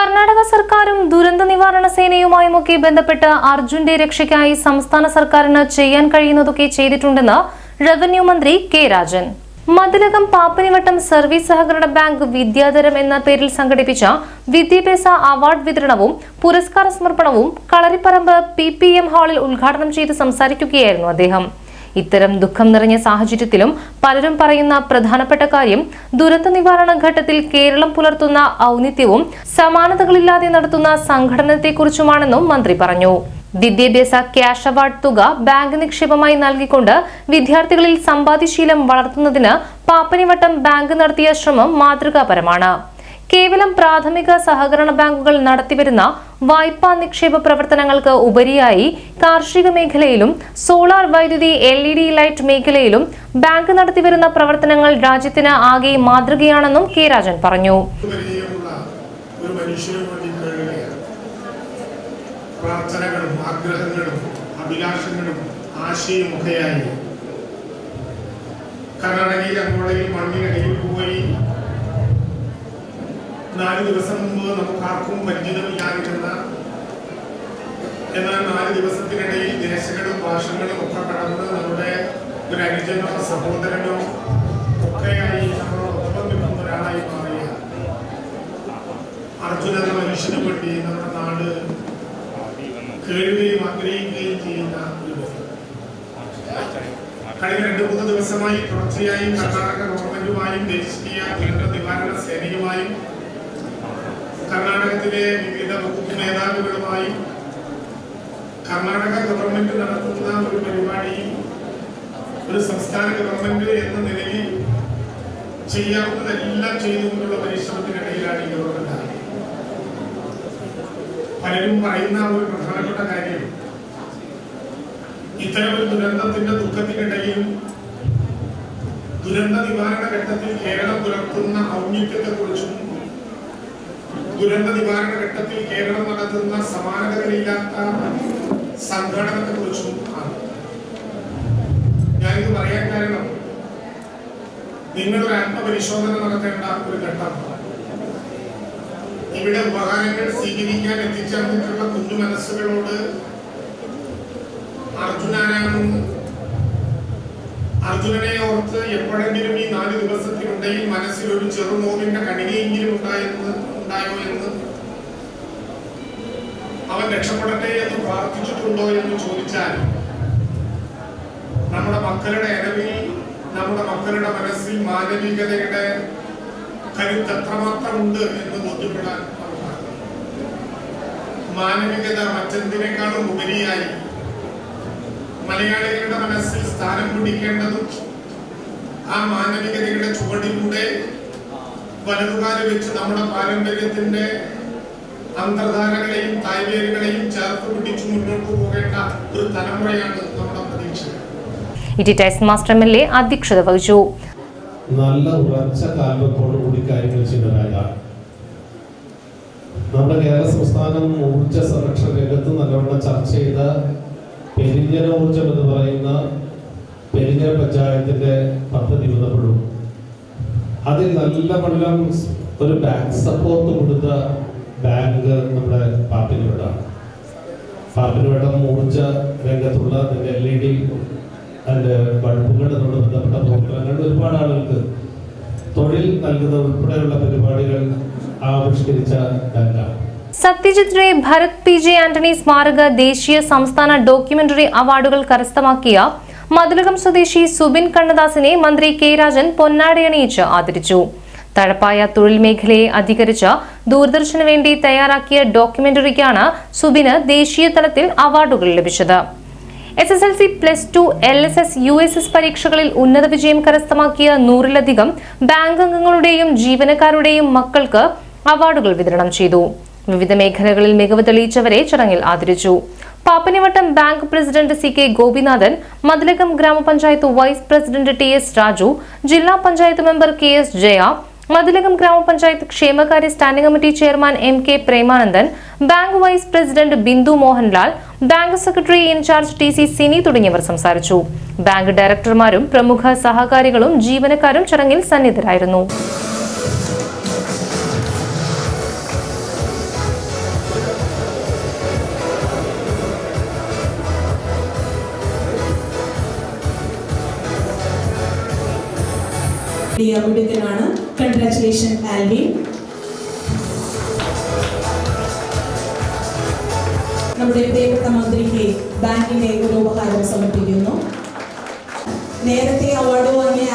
കർണാടക സർക്കാരും ദുരന്ത നിവാരണ സേനയുമായുമൊക്കെ ബന്ധപ്പെട്ട് അർജുന്റെ രക്ഷയ്ക്കായി സംസ്ഥാന സർക്കാരിന് ചെയ്യാൻ കഴിയുന്നതൊക്കെ ചെയ്തിട്ടുണ്ടെന്ന് റവന്യൂ മന്ത്രി കെ രാജൻ. മതിലകം പാപ്പനിവട്ടം സർവീസ് സഹകരണ ബാങ്ക് വിദ്യാധരം എന്ന പേരിൽ സംഘടിപ്പിച്ച വിദ്യാഭ്യാസ അവാർഡ് വിതരണവും പുരസ്കാര സമർപ്പണവും കളരിപ്പറമ്പ് പി ഹാളിൽ ഉദ്ഘാടനം ചെയ്ത് സംസാരിക്കുകയായിരുന്നു അദ്ദേഹം. ഇത്തരം ദുഃഖം നിറഞ്ഞ സാഹചര്യത്തിലും പലരും പറയുന്ന പ്രധാനപ്പെട്ട കാര്യം ദുരന്ത നിവാരണ ഘട്ടത്തിൽ കേരളം പുലർത്തുന്ന ഔന്നിത്യവും സമാനതകളില്ലാതെ നടത്തുന്ന സംഘടനത്തെക്കുറിച്ചുമാണെന്നും മന്ത്രി പറഞ്ഞു. വിദ്യാഭ്യാസ ക്യാഷ് അവാർഡ് തുക ബാങ്ക് നിക്ഷേപമായി നൽകിക്കൊണ്ട് വിദ്യാർത്ഥികളിൽ സമ്പാദ്യശീലം വളർത്തുന്നതിന് പാപ്പനിവട്ടം ബാങ്ക് നടത്തിയ ശ്രമം മാതൃകാപരമാണ്. കേവലം പ്രാഥമിക സഹകരണ ബാങ്കുകൾ നടത്തിവരുന്ന വായ്പാ നിക്ഷേപ പ്രവർത്തനങ്ങൾക്ക് ഉപരിയായി കാർഷിക മേഖലയിലും സോളാർ വൈദ്യുതി എൽ ഇ ഡി ലൈറ്റ് മേഖലയിലും ബാങ്ക് നടത്തിവരുന്ന പ്രവർത്തനങ്ങൾ രാജ്യത്തിന് ആകെ മാതൃകയാണെന്നും കെ രാജൻ പറഞ്ഞു. പ്രാർത്ഥനകളും ആഗ്രഹങ്ങളും അഭിലാഷങ്ങളും ആശയും കർണാടകയിലെ മണ്ണിനടിയിൽ പോയി നാല് ദിവസം മുമ്പ് നമുക്ക് ആർക്കും പരിചിതമില്ലാതിരുന്ന എന്നാൽ നാല് ദിവസത്തിനിടയിൽ ദേശങ്ങളും ഭാഷകളും ഒക്കെ കടന്ന് നമ്മുടെ ഒരു അനുജനോ സഹോദരനോ ഒക്കെയായി നമ്മളോടൊപ്പം നിൽക്കുന്ന ഒരാളായി മാറിയ അർജുന എന്ന മനുഷ്യന് വേണ്ടി നമ്മുടെ നാട് കേൾവിയും ആഗ്രഹിക്കുകയും ചെയ്യുന്ന കഴിഞ്ഞ രണ്ടു മൂന്ന് ദിവസമായി തുടർച്ചയായി കർണാടക ഗവൺമെന്റുമായും ദേശീയ ദുരന്ത നിവാരണ സേനയുമായും കർണാടകത്തിലെ വിവിധ വകുപ്പ് മേധാവികളുമായി കർണാടക ഗവൺമെന്റ് നടത്തുന്ന ഒരു പരിപാടി ഒരു സംസ്ഥാന ഗവൺമെന്റ് എന്ന നിലയിൽ ചെയ്യാവുന്നതെല്ലാം ചെയ്തുകൊണ്ടുള്ള പരിശ്രമത്തിനിടയിലാണ് ഈ ഗവൺമെന്റ്. പലരും പറയുന്ന ഒരു പ്രധാനപ്പെട്ട കാര്യം ഇത്തരം ഒരു ദുരന്തത്തിന്റെ ദുഃഖത്തിനിടയിൽ ദുരന്ത നിവാരണ ഘട്ടത്തിൽ കേരളം പുലർത്തുന്ന ഔന്നിത്യത്തെക്കുറിച്ചും ദുരന്ത നിവാരണ ഘട്ടത്തിൽ കേരളം നടത്തുന്ന സമാനതകളില്ലാത്ത സംഘടനത്തെക്കുറിച്ചും ആണ്. ഞാനിത് പറയാൻ കാരണം നിങ്ങളൊരു ആത്മപരിശോധന നടത്തേണ്ട ഒരു ഘട്ടം. ഇവിടെ ഉപകാരങ്ങൾ സ്വീകരിക്കാൻ എത്തിച്ചേർന്നിട്ടുള്ള കുഞ്ഞു മനസ്സുകളോട് അർജുനാനാണെന്ന് അർജുനനെ ഓർത്ത് എപ്പോഴെങ്കിലും ഈ നാല് ദിവസത്തിനുണ്ടെങ്കിൽ മനസ്സിൽ ഒരു ചെറുനോവിന്റെ കണികയെങ്കിലും ഉണ്ടായെന്ന് ഉണ്ടായോ എന്ന് അവൻ രക്ഷപ്പെടട്ടെ എന്ന് പ്രാർത്ഥിച്ചിട്ടുണ്ടോ എന്ന് ചോദിച്ചാൽ നമ്മുടെ മക്കളുടെ ഇടവിൽ നമ്മുടെ മക്കളുടെ മനസ്സിൽ മാനവികതയുടെ കരുത്ത് എത്രമാത്രമുണ്ട് എന്ന് ബോധ്യപ്പെടാൻ. മാനവികത മറ്റെന്തിനേക്കാളും ഉപരിയായി മലയാളികളുടെ മനസ്സിൽ സ്ഥാനം പിടിക്കേണ്ടതും ആ മാനവികതയുടെ ചുവടിലൂടെ വലതുകാലം വെച്ച് നമ്മുടെ പാരമ്പര്യത്തിന്റെ അന്തർധാരകളെയും തായ്വേരുകളെയും ചേർത്ത് പിടിച്ച് മുന്നോട്ട് പോകേണ്ട ഒരു തലമുറയാണ് നമ്മുടെ പ്രതീക്ഷ E Tyson master M L A അധ്യക്ഷത വഹിച്ചു. നല്ല ഉറച്ച കാൽവെപ്പോട് കൂടി കാര്യങ്ങൾ ചെയ്യുന്നവരാണ്. നമ്മുടെ കേരള സംസ്ഥാനം ഊർജ സംരക്ഷണ രംഗത്ത് നല്ലവണ്ണം ചർച്ച ചെയ്ത പെരിഞ്ഞന ഊർജം എന്ന് പറയുന്ന പെരിഞ്ഞന പഞ്ചായത്തിന്റെ പദ്ധതി ബന്ധപ്പെടും അതിൽ നല്ല വെള്ളം ഒരു ബാങ്ക് സപ്പോർട്ട് കൊടുത്ത ബാങ്ക് നമ്മുടെ പാർപ്പിനുവേടാണ് പാർപ്പിനുവേടം മൂർച്ച രംഗത്തുള്ള എൽ ഇ ഡി അതിന്റെ ബൾബുകളുടെ ബന്ധപ്പെട്ട പ്രവർത്തനങ്ങൾ ഒരുപാട് ആളുകൾക്ക് തൊഴിൽ നൽകുന്ന ഉൾപ്പെടെയുള്ള പരിപാടികൾ ആവിഷ്കരിച്ച ബാങ്കാണ് സത്യജിത് റേ ഭരത് പി ജെ ആന്റണി സ്മാരക ദേശീയ സംസ്ഥാന ഡോക്യുമെന്ററി അവാർഡുകൾ കരസ്ഥമാക്കിയ മതിലകം സ്വദേശി സുബിൻ കണ്ണദാസിനെ മന്ത്രി കെ രാജൻ പൊന്നാടയണിയിച്ച് ആദരിച്ചു. തഴപ്പായ തൊഴിൽ മേഖലയെ അധികരിച്ച ദൂരദർശന് വേണ്ടി തയ്യാറാക്കിയ ഡോക്യുമെന്ററിക്കാണ് സുബിന് ദേശീയ തലത്തിൽ അവാർഡുകൾ ലഭിച്ചത്. S S L C plus two L S S U S S പരീക്ഷകളിൽ ഉന്നത വിജയം കരസ്ഥമാക്കിയ നൂറിലധികം ബാങ്ക് അംഗങ്ങളുടെയും ജീവനക്കാരുടെയും മക്കൾക്ക് അവാർഡുകൾ വിതരണം ചെയ്തു. വിവിധ മേഖലകളിൽ മികവ് തെളിയിച്ചവരെ ചടങ്ങിൽ ആദരിച്ചു. Pappanivattam bank president C K Gopinathan Mathilakam ഗ്രാമപഞ്ചായത്ത് vice president T S Raju ജില്ലാ panchayat member K S Jaya Mathilakam ഗ്രാമപഞ്ചായത്ത് ക്ഷേമകാര്യ standing committee chairman M K Premanandan bank vice president Bindu Mohanlal bank secretary in charge T C Sini തുടങ്ങിയവർ സംസാരിച്ചു. Bank ഡയറക്ടർമാരും പ്രമുഖ സഹകാരികളും ജീവനക്കാരും ചടങ്ങിൽ സന്നിധരായിരുന്നു ഡിയർ മിടുക്കനാണ് കൺഗ്രാറ്റുലേഷൻ ആൽവിൻ നമ്മുടെ പ്രിയപ്പെട്ട മന്ത്രിക്ക് ബാങ്കിന്റെ ഒരു ഉപകാരം സമർപ്പിക്കുന്നു. നേരത്തെ അവാർഡ് വാങ്ങിയ